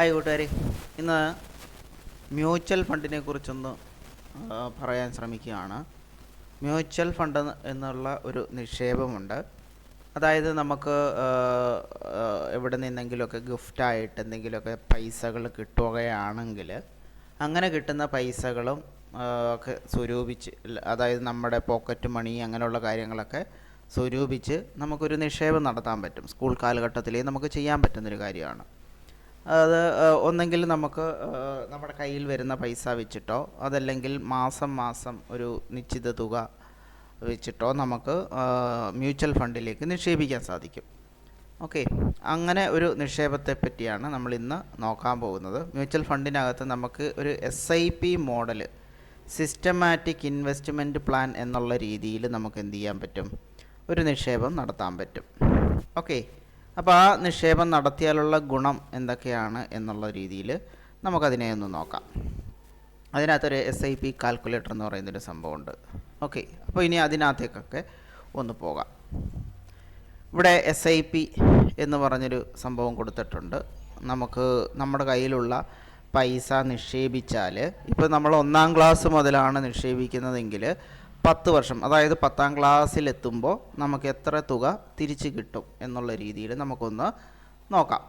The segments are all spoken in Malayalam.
ഹായ് കൂട്ടുകാരെ. ഇന്ന് മ്യൂച്വൽ ഫണ്ടിനെ കുറിച്ചൊന്ന് പറയാൻ ശ്രമിക്കുകയാണ്. മ്യൂച്വൽ ഫണ്ട് എന്നുള്ള ഒരു നിക്ഷേപമുണ്ട്. അതായത് നമുക്ക് എവിടെ നിന്നെങ്കിലുമൊക്കെ ഗിഫ്റ്റായിട്ട് എന്തെങ്കിലുമൊക്കെ പൈസകൾ കിട്ടുകയാണെങ്കിൽ അങ്ങനെ കിട്ടുന്ന പൈസകളും ഒക്കെ സ്വരൂപിച്ച് അതായത് നമ്മുടെ പോക്കറ്റ് മണി അങ്ങനെയുള്ള കാര്യങ്ങളൊക്കെ സ്വരൂപിച്ച് നമുക്കൊരു നിക്ഷേപം നടത്താൻ പറ്റും. സ്കൂൾ കാലഘട്ടത്തിലേ നമുക്ക് ചെയ്യാൻ പറ്റുന്നൊരു കാര്യമാണ്. അത് ഒന്നെങ്കിൽ നമുക്ക് നമ്മുടെ കയ്യിൽ വരുന്ന പൈസ വെച്ചിട്ടോ അതല്ലെങ്കിൽ മാസം മാസം ഒരു നിശ്ചിത തുക വെച്ചിട്ടോ നമുക്ക് മ്യൂച്വൽ ഫണ്ടിലേക്ക് നിക്ഷേപിക്കാൻ സാധിക്കും. ഓക്കെ. അങ്ങനെ ഒരു നിക്ഷേപത്തെ പറ്റിയാണ് നമ്മൾ ഇന്ന് നോക്കാൻ പോകുന്നത്. മ്യൂച്വൽ ഫണ്ടിനകത്ത് നമുക്ക് ഒരു S I P model systematic investment plan എന്നുള്ള രീതിയിൽ നമുക്ക് എന്ത് ചെയ്യാൻ പറ്റും? ഒരു നിക്ഷേപം നടത്താൻ പറ്റും. ഓക്കെ. അപ്പോൾ ആ നിക്ഷേപം നടത്തിയാലുള്ള ഗുണം എന്തൊക്കെയാണ് എന്നുള്ള രീതിയിൽ നമുക്കതിനെ ഒന്ന് നോക്കാം. അതിനകത്തൊരു എസ് ഐ പി കാൽക്കുലേറ്റർ എന്ന് പറയുന്നൊരു സംഭവമുണ്ട്. ഓക്കെ അപ്പോൾ ഇനി അതിനകത്തേക്കൊക്കെ ഒന്ന് പോകാം. ഇവിടെ എസ് ഐ പി എന്ന് പറഞ്ഞൊരു സംഭവം കൊടുത്തിട്ടുണ്ട്. നമുക്ക് നമ്മുടെ കയ്യിലുള്ള പൈസ നിക്ഷേപിച്ചാൽ ഇപ്പോൾ നമ്മൾ ഒന്നാം ക്ലാസ് മുതലാണ് നിക്ഷേപിക്കുന്നതെങ്കിൽ പത്ത് വർഷം അതായത് പത്താം ക്ലാസ്സിലെത്തുമ്പോൾ നമുക്ക് എത്ര തുക തിരിച്ച് കിട്ടും എന്നുള്ള രീതിയിൽ നമുക്കൊന്ന് നോക്കാം.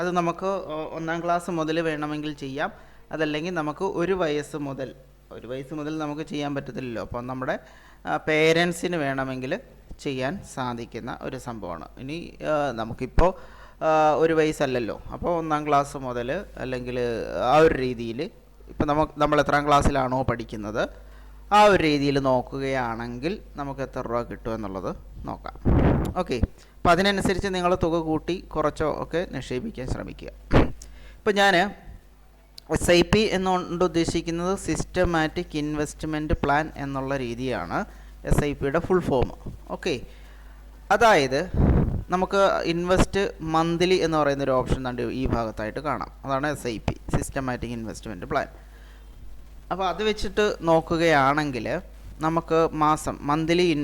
അത് നമുക്ക് ഒന്നാം ക്ലാസ് മുതൽ വേണമെങ്കിൽ ചെയ്യാം. അതല്ലെങ്കിൽ നമുക്ക് ഒരു വയസ്സ് മുതൽ ഒരു വയസ്സ് മുതൽ നമുക്ക് ചെയ്യാൻ പറ്റത്തില്ലല്ലോ. അപ്പോൾ നമ്മുടെ പേരൻസിന് വേണമെങ്കിൽ ചെയ്യാൻ സാധിക്കുന്ന ഒരു സംഭവമാണ്. ഇനി നമുക്കിപ്പോൾ ഒരു വയസ്സല്ലല്ലോ. അപ്പോൾ ഒന്നാം ക്ലാസ് മുതൽ അല്ലെങ്കിൽ ആ ഒരു രീതിയിൽ ഇപ്പം നമുക്ക് നമ്മൾ എത്രാം ക്ലാസ്സിലാണോ പഠിക്കുന്നത്? ആ ഒരു രീതിയിൽ നോക്കുകയാണെങ്കിൽ നമുക്ക് എത്ര രൂപ കിട്ടുമെന്നുള്ളത് നോക്കാം. ഓക്കെ അപ്പം അതിനനുസരിച്ച് നിങ്ങൾ തുക കൂട്ടി കുറച്ചോ ഒക്കെ നിക്ഷേപിക്കാൻ ശ്രമിക്കുക. ഇപ്പം ഞാൻ എസ് ഐ പി എന്നുകൊണ്ട് ഉദ്ദേശിക്കുന്നത് സിസ്റ്റമാറ്റിക് ഇൻവെസ്റ്റ്മെന്റ് പ്ലാൻ എന്നുള്ള രീതിയാണ് എസ് ഐ പിയുടെ ഫുൾ ഫോം ഓക്കെ അതായത് നമുക്ക് ഇൻവെസ്റ്റ് മന്ത്ലി എന്ന് പറയുന്ന ഒരു ഓപ്ഷൻ കണ്ട് ഈ ഭാഗത്തായിട്ട് കാണാം. അതാണ് S I P systematic investment plan അപ്പോൾ അത് വെച്ചിട്ട് നോക്കുകയാണെങ്കിൽ നമുക്ക് മാസം മന്ത്ലി ഇൻ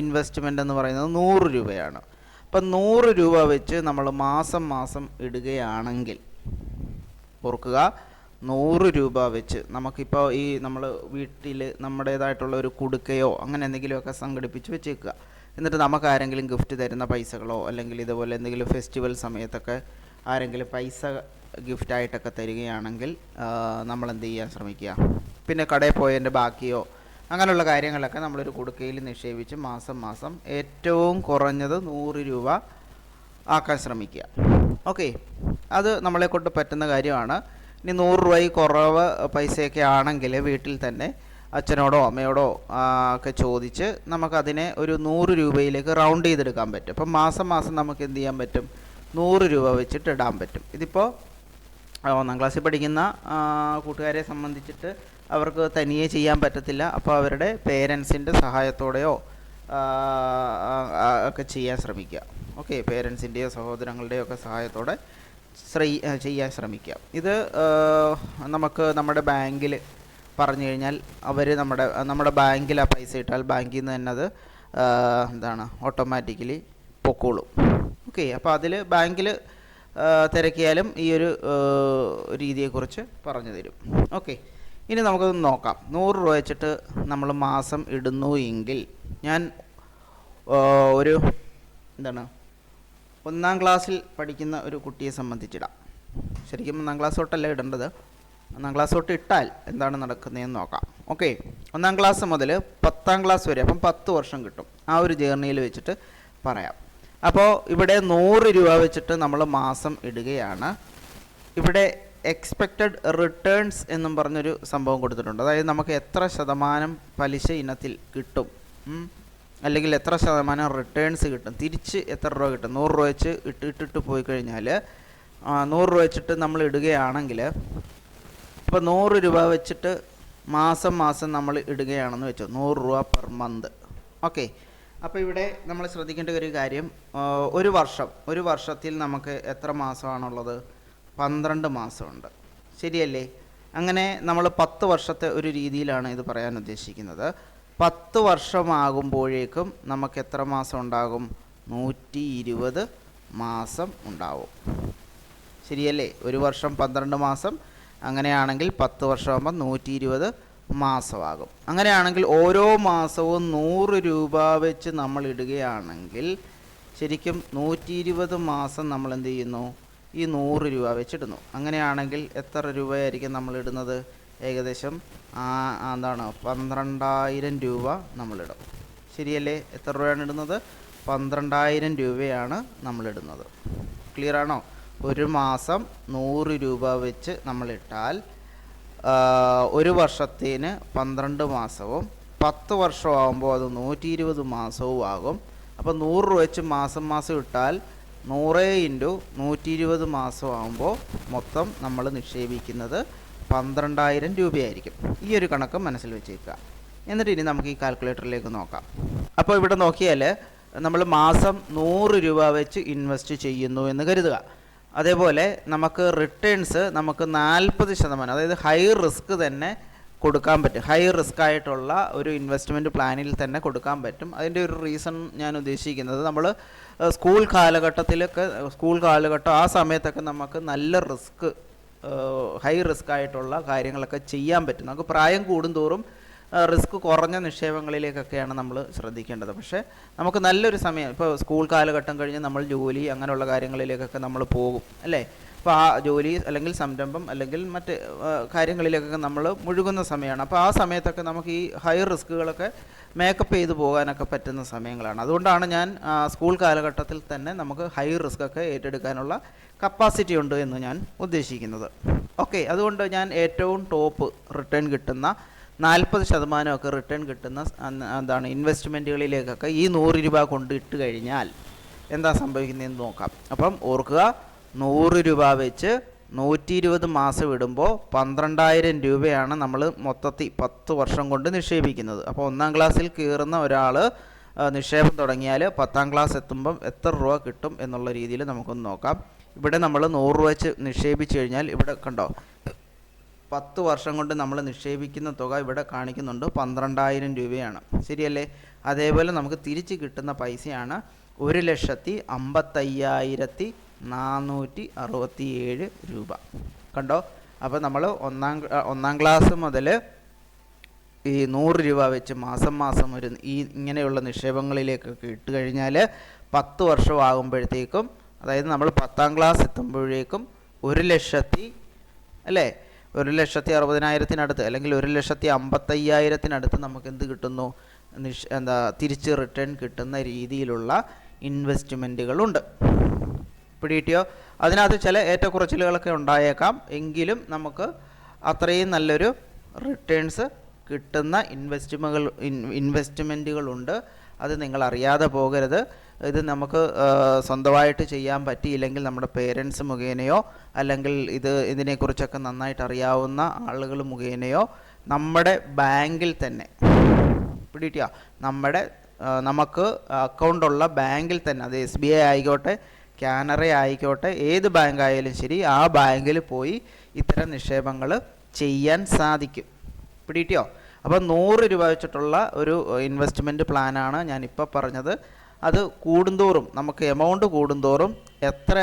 ഇൻവെസ്റ്റ്മെന്റ് എന്ന് പറയുന്നത് നൂറ് രൂപയാണ്. അപ്പം നൂറ് രൂപ വെച്ച് നമ്മൾ മാസം മാസം ഇടുകയാണെങ്കിൽ ഓർക്കുക നൂറ് രൂപ വെച്ച് നമുക്കിപ്പോൾ ഈ നമ്മൾ വീട്ടിൽ നമ്മുടേതായിട്ടുള്ള ഒരു കുടുക്കയോ അങ്ങനെ എന്തെങ്കിലുമൊക്കെ സംഘടിപ്പിച്ച് വെച്ചേക്കുക. എന്നിട്ട് നമുക്ക് ആരെങ്കിലും ഗിഫ്റ്റ് തരുന്ന പൈസകളോ അല്ലെങ്കിൽ ഇതുപോലെ എന്തെങ്കിലും ഫെസ്റ്റിവൽ സമയത്തൊക്കെ ആരെങ്കിലും പൈസ ഗിഫ്റ്റായിട്ടൊക്കെ തരികയാണെങ്കിൽ നമ്മൾ എന്ത് ചെയ്യാൻ ശ്രമിക്കുക? പിന്നെ കടയിൽ പോയതിന്റെ ബാക്കിയോ അങ്ങനെയുള്ള കാര്യങ്ങളൊക്കെ നമ്മളൊരു കുടുക്കയിൽ നിക്ഷേപിച്ച് മാസം മാസം ഏറ്റവും കുറഞ്ഞത് നൂറ് രൂപ ആക്കാൻ ശ്രമിക്കുക. ഓക്കെ അത് നമ്മളെ കൊണ്ട് പറ്റുന്ന കാര്യമാണ്. ഇനി നൂറ് രൂപയിൽ കുറവ് പൈസയൊക്കെ ആണെങ്കിൽ വീട്ടിൽ തന്നെ അച്ഛനോടോ അമ്മയോടോ ഒക്കെ ചോദിച്ച് നമുക്കതിനെ ഒരു നൂറ് രൂപയിലേക്ക് റൗണ്ട് ചെയ്തെടുക്കാൻ പറ്റും. അപ്പം മാസം മാസം നമുക്ക് എന്ത് ചെയ്യാൻ പറ്റും? നൂറ് രൂപ വെച്ചിട്ട് ഇടാൻ പറ്റും. ഇതിപ്പോൾ ഒന്നാം ക്ലാസ്സിൽ പഠിക്കുന്ന കൂട്ടുകാരെ സംബന്ധിച്ചിട്ട് അവർക്ക് തനിയെ ചെയ്യാൻ പറ്റത്തില്ല. അപ്പോൾ അവരുടെ പേരൻസിന്റെ സഹായത്തോടെയോ ഒക്കെ ചെയ്യാൻ ശ്രമിക്കുക. ഓക്കെ പേരൻസിന്റെയോ സഹോദരങ്ങളുടെയോ ഒക്കെ സഹായത്തോടെ ചെയ്യാൻ ശ്രമിക്കുക. ഇത് നമുക്ക് നമ്മുടെ ബാങ്കിൽ പറഞ്ഞു കഴിഞ്ഞാൽ അവർ നമ്മുടെ നമ്മുടെ ബാങ്കിൽ ആ പൈസ ഇട്ടാൽ ബാങ്കിൽ നിന്ന് തന്നെ അത് എന്താണ് ഓട്ടോമാറ്റിക്കലി പൊക്കോളും. ഓക്കെ അപ്പോൾ അതിൽ ബാങ്കിൽ തിരക്കിയാലും ഈ ഒരു രീതിയെക്കുറിച്ച് പറഞ്ഞു തരും. ഓക്കെ ഇനി നമുക്കത് നോക്കാം. നൂറ് രൂപ വെച്ചിട്ട് നമ്മൾ മാസം ഇടുന്നു എങ്കിൽ ഞാൻ ഒരു എന്താണ് ഒന്നാം ക്ലാസ്സിൽ പഠിക്കുന്ന ഒരു കുട്ടിയെ സംബന്ധിച്ചിടാം. ശരിക്കും ഒന്നാം ക്ലാസ് തൊട്ടല്ല ഇടേണ്ടത്? ഒന്നാം ക്ലാസ് തൊട്ട് ഇട്ടാൽ എന്താണ് നടക്കുന്നതെന്ന് നോക്കാം. ഓക്കെ ഒന്നാം ക്ലാസ് മുതൽ പത്താം ക്ലാസ് വരെ അപ്പം പത്ത് വർഷം കിട്ടും. ആ ഒരു ജേർണിയിൽ വെച്ചിട്ട് പറയാം. അപ്പോൾ ഇവിടെ നൂറ് രൂപ വെച്ചിട്ട് നമ്മൾ മാസം ഇടുകയാണ്. ഇവിടെ എക്സ്പെക്റ്റഡ് റിട്ടേൺസ് എന്നും പറഞ്ഞൊരു സംഭവം കൊടുത്തിട്ടുണ്ട്. അതായത് നമുക്ക് എത്ര ശതമാനം പലിശ ഇനത്തിൽ കിട്ടും. അല്ലെങ്കിൽ എത്ര ശതമാനം റിട്ടേൺസ് കിട്ടും. തിരിച്ച് എത്ര രൂപ കിട്ടും. നൂറ് രൂപ വെച്ച് ഇട്ട് ഇട്ടിട്ട് പോയി കഴിഞ്ഞാൽ നൂറ് രൂപ വെച്ചിട്ട് നമ്മൾ ഇടുകയാണെങ്കിൽ ഇപ്പോൾ നൂറ് രൂപ വെച്ചിട്ട് മാസം മാസം നമ്മൾ ഇടുകയാണെന്ന് വെച്ചു നൂറ് രൂപ പെർ മന്ത് ഓക്കെ അപ്പോൾ ഇവിടെ നമ്മൾ ശ്രദ്ധിക്കേണ്ട ഒരു കാര്യം ഒരു വർഷം ഒരു വർഷത്തിൽ നമുക്ക് എത്ര മാസമാണുള്ളത്? പന്ത്രണ്ട് മാസമുണ്ട്. ശരിയല്ലേ? അങ്ങനെ നമ്മൾ പത്ത് വർഷത്തെ ഒരു രീതിയിലാണ് ഇത് പറയാൻ ഉദ്ദേശിക്കുന്നത്. പത്ത് വർഷമാകുമ്പോഴേക്കും നമുക്ക് എത്ര മാസം ഉണ്ടാകും? നൂറ്റി ഇരുപത് മാസം ഉണ്ടാവും. ശരിയല്ലേ? ഒരു വർഷം പന്ത്രണ്ട് മാസം. അങ്ങനെയാണെങ്കിൽ പത്ത് വർഷമാകുമ്പോൾ നൂറ്റി ഇരുപത് മാസമാകും. അങ്ങനെയാണെങ്കിൽ ഓരോ മാസവും നൂറ് രൂപ വെച്ച് നമ്മൾ ഇടുകയാണെങ്കിൽ ശരിക്കും നൂറ്റി ഇരുപത് മാസം നമ്മൾ എന്ത് ചെയ്യുന്നു? ഈ നൂറ് രൂപ വെച്ചിടുന്നു. അങ്ങനെയാണെങ്കിൽ എത്ര രൂപയായിരിക്കും നമ്മൾ ഇടുന്നത്? ഏകദേശം എന്താണ് പന്ത്രണ്ടായിരം രൂപ നമ്മളിടും ശരിയല്ലേ? എത്ര രൂപയാണ് ഇടുന്നത്? പന്ത്രണ്ടായിരം രൂപയാണ് നമ്മളിടുന്നത് ക്ലിയർ ആണോ? ഒരു മാസം നൂറ് രൂപ വെച്ച് നമ്മളിട്ടാൽ ഒരു വർഷത്തിന് പന്ത്രണ്ട് മാസവും പത്ത് വർഷമാകുമ്പോൾ അത് നൂറ്റി ഇരുപത് മാസവും ആകും. അപ്പോൾ നൂറ് രൂപ വെച്ച് മാസം മാസം ഇട്ടാൽ നൂറ് ഇന്റു നൂറ്റി ഇരുപത് മാസമാകുമ്പോൾ മൊത്തം നമ്മൾ നിക്ഷേപിക്കുന്നത് പന്ത്രണ്ടായിരം രൂപയായിരിക്കും. ഈ ഒരു കണക്ക് മനസ്സിൽ വെച്ചേക്കുക. എന്നിട്ട് ഇനി നമുക്ക് ഈ കാൽക്കുലേറ്ററിലേക്ക് നോക്കാം. അപ്പോൾ ഇവിടെ നോക്കിയാൽ നമ്മൾ മാസം നൂറ് രൂപ വെച്ച് ഇൻവെസ്റ്റ് ചെയ്യുന്നു എന്ന് കരുതുക. അതേപോലെ നമുക്ക് റിട്ടേൺസ് നമുക്ക് നാൽപ്പത് ശതമാനം അതായത് ഹൈ റിസ്ക് തന്നെ കൊടുക്കാൻ പറ്റും. ഹൈ റിസ്ക് ആയിട്ടുള്ള ഒരു ഇൻവെസ്റ്റ്മെന്റ് പ്ലാനിൽ തന്നെ കൊടുക്കാൻ പറ്റും. അതിന്റെ ഒരു റീസൺ ഞാൻ ഉദ്ദേശിക്കുന്നത് നമ്മൾ സ്കൂൾ കാലഘട്ടത്തിലൊക്കെ സ്കൂൾ കാലഘട്ടം ആ സമയത്തൊക്കെ നമുക്ക് നല്ല റിസ്ക് ഹൈ റിസ്ക് ആയിട്ടുള്ള കാര്യങ്ങളൊക്കെ ചെയ്യാൻ പറ്റും. നമുക്ക് പ്രായം കൂടുന്തോറും റിസ്ക് കുറഞ്ഞ നിക്ഷേപങ്ങളിലേക്കൊക്കെയാണ് നമ്മൾ ശ്രദ്ധിക്കേണ്ടത്. പക്ഷേ നമുക്ക് നല്ലൊരു സമയം ഇപ്പോൾ സ്കൂൾ കാലഘട്ടം കഴിഞ്ഞ് നമ്മൾ ജോലി അങ്ങനെയുള്ള കാര്യങ്ങളിലേക്കൊക്കെ നമ്മൾ പോകും അല്ലേ? അപ്പോൾ ആ ജോലി അല്ലെങ്കിൽ സംരംഭം അല്ലെങ്കിൽ മറ്റ് കാര്യങ്ങളിലേക്കൊക്കെ നമ്മൾ മുഴുകുന്ന സമയമാണ്. അപ്പോൾ ആ സമയത്തൊക്കെ നമുക്ക് ഈ ഹൈ റിസ്ക്കുകളൊക്കെ മേക്കപ്പ് ചെയ്ത് പോകാനൊക്കെ പറ്റുന്ന സമയങ്ങളാണ്. അതുകൊണ്ടാണ് ഞാൻ സ്കൂൾ കാലഘട്ടത്തിൽ തന്നെ നമുക്ക് ഹൈ റിസ്ക് ഒക്കെ ഏറ്റെടുക്കാനുള്ള കപ്പാസിറ്റി ഉണ്ട് എന്ന് ഞാൻ ഉദ്ദേശിക്കുന്നത്. ഓക്കെ അതുകൊണ്ട് ഞാൻ ഏറ്റവും ടോപ്പ് റിട്ടേൺ കിട്ടുന്ന നാൽപ്പത് ശതമാനമൊക്കെ റിട്ടേൺ കിട്ടുന്ന എന്താണ് ഇൻവെസ്റ്റ്മെന്റുകളിലേക്കൊക്കെ ഈ നൂറ് രൂപ കൊണ്ട് ഇട്ട് കഴിഞ്ഞാൽ എന്താ സംഭവിക്കുന്നതെന്ന് നോക്കാം. അപ്പം ഓർക്കുക നൂറ് രൂപ വെച്ച് നൂറ്റി ഇരുപത് മാസം ഇടുമ്പോൾ പന്ത്രണ്ടായിരം രൂപയാണ് നമ്മൾ മൊത്തത്തിൽ പത്ത് വർഷം കൊണ്ട് നിക്ഷേപിക്കുന്നത്. അപ്പോൾ ഒന്നാം ക്ലാസ്സിൽ കയറുന്ന ഒരാൾ നിക്ഷേപം തുടങ്ങിയാൽ പത്താം ക്ലാസ് എത്തുമ്പം എത്ര രൂപ കിട്ടും എന്നുള്ള രീതിയിൽ നമുക്കൊന്ന് നോക്കാം. ഇവിടെ നമ്മൾ നൂറ് രൂപ വെച്ച് നിക്ഷേപിച്ച് കഴിഞ്ഞാൽ ഇവിടെ കണ്ടോ പത്ത് വർഷം കൊണ്ട് നമ്മൾ നിക്ഷേപിക്കുന്ന തുക ഇവിടെ കാണിക്കുന്നുണ്ട്. പന്ത്രണ്ടായിരം രൂപയാണ്. ശരിയല്ലേ? അതേപോലെ നമുക്ക് തിരിച്ച് കിട്ടുന്ന പൈസയാണ് ഒരു ലക്ഷത്തി അമ്പത്തയ്യായിരത്തി നാനൂറ്റി അറുപത്തി ഏഴ് രൂപ. കണ്ടോ? അപ്പോൾ നമ്മൾ ഒന്നാം ഒന്നാം ക്ലാസ് മുതൽ ഈ നൂറ് രൂപ വെച്ച് മാസം മാസം ഒരു ഈ ഇങ്ങനെയുള്ള നിക്ഷേപങ്ങളിലേക്കൊക്കെ ഇട്ട് കഴിഞ്ഞാൽ പത്ത് വർഷമാകുമ്പോഴത്തേക്കും അതായത് നമ്മൾ പത്താം ക്ലാസ് എത്തുമ്പോഴേക്കും ഒരു ലക്ഷത്തി അല്ലേ? ഒരു ലക്ഷത്തി അറുപതിനായിരത്തിനടുത്ത് അല്ലെങ്കിൽ ഒരു ലക്ഷത്തി അമ്പത്തയ്യായിരത്തിനടുത്ത് നമുക്ക് എന്ത് കിട്ടുന്നു? നിഷ് എന്താ തിരിച്ച് റിട്ടേൺ കിട്ടുന്ന രീതിയിലുള്ള ഇൻവെസ്റ്റ്മെന്റുകളുണ്ട് പിടികിട്ടിയോ? അതിനകത്ത് ചില ഏറ്റക്കുറച്ചിലുകളൊക്കെ ഉണ്ടായേക്കാം. എങ്കിലും നമുക്ക് അത്രയും നല്ലൊരു റിട്ടേൺസ് കിട്ടുന്ന ഇൻവെസ്റ്റ്മെകൾ ഇൻവെസ്റ്റ്മെന്റുകളുണ്ട് അത് നിങ്ങൾ അറിയാതെ പോകരുത്. ഇത് നമുക്ക് സ്വന്തമായിട്ട് ചെയ്യാൻ പറ്റിയില്ലെങ്കിൽ നമ്മുടെ പേരൻസ് മുഖേനയോ അല്ലെങ്കിൽ ഇത് ഇതിനെക്കുറിച്ചൊക്കെ നന്നായിട്ട് അറിയാവുന്ന ആളുകൾ മുഖേനയോ നമ്മുടെ ബാങ്കിൽ തന്നെ പിടികിട്ടിയോ നമ്മുടെ നമുക്ക് നമുക്ക് അക്കൗണ്ടുള്ള ബാങ്കിൽ തന്നെ അത് എസ് ബി ഐ ആയിക്കോട്ടെ കാനറ ആയിക്കോട്ടെ ഏത് ബാങ്ക് ആയാലും ശരി ആ ബാങ്കിൽ പോയി ഇത്തരം നിക്ഷേപങ്ങൾ ചെയ്യാൻ സാധിക്കും. പിടിയിട്ടിയോ? അപ്പോൾ നൂറ് രൂപ വെച്ചിട്ടുള്ള ഒരു ഇൻവെസ്റ്റ്മെന്റ് പ്ലാനാണ് ഞാനിപ്പോൾ പറഞ്ഞത്. അത് കൂടുന്തോറും നമുക്ക് എമൗണ്ട് കൂടുന്തോറും എത്ര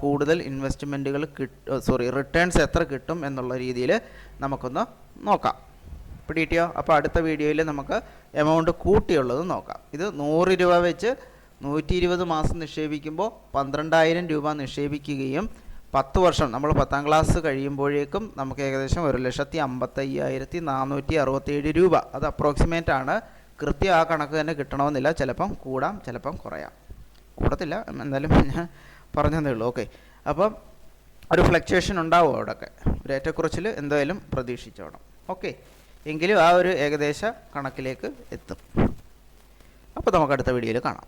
കൂടുതൽ ഇൻവെസ്റ്റ്മെന്റുകൾ കിട്ടും സോറി റിട്ടേൺസ് എത്ര കിട്ടും എന്നുള്ള രീതിയിൽ നമുക്കൊന്ന് നോക്കാം. പിടിയിട്ടിയോ അപ്പോൾ അടുത്ത വീഡിയോയിൽ നമുക്ക് എമൗണ്ട് കൂട്ടിയുള്ളത് നോക്കാം. ഇത് നൂറ് രൂപ വെച്ച് നൂറ്റി ഇരുപത് മാസം നിക്ഷേപിക്കുമ്പോൾ പന്ത്രണ്ടായിരം രൂപ നിക്ഷേപിക്കുകയും പത്ത് വർഷം നമ്മൾ പത്താം ക്ലാസ് കഴിയുമ്പോഴേക്കും നമുക്ക് ഏകദേശം ഒരു ലക്ഷത്തി അമ്പത്തയ്യായിരത്തി നാനൂറ്റി അറുപത്തേഴ് രൂപ. അത് അപ്രോക്സിമേറ്റ് ആണ്. കൃത്യം ആ കണക്ക് തന്നെ കിട്ടണമെന്നില്ല. ചിലപ്പം കൂടാം ചിലപ്പം കുറയാം. കൂടത്തില്ല എന്നാലും ഞാൻ പറഞ്ഞതേ ഉള്ളൂ. ഓക്കെ അപ്പം ഒരു ഫ്ലക്ച്വേഷൻ ഉണ്ടാവും അവിടെയൊക്കെ ഒരു ഏറ്റക്കുറച്ചിൽ എന്തായാലും പ്രതീക്ഷിച്ചോണം. ഓക്കെ എങ്കിലും ആ ഒരു ഏകദേശ കണക്കിലേക്ക് എത്തും. അപ്പോൾ നമുക്ക് അടുത്ത വീഡിയോയിൽ കാണാം.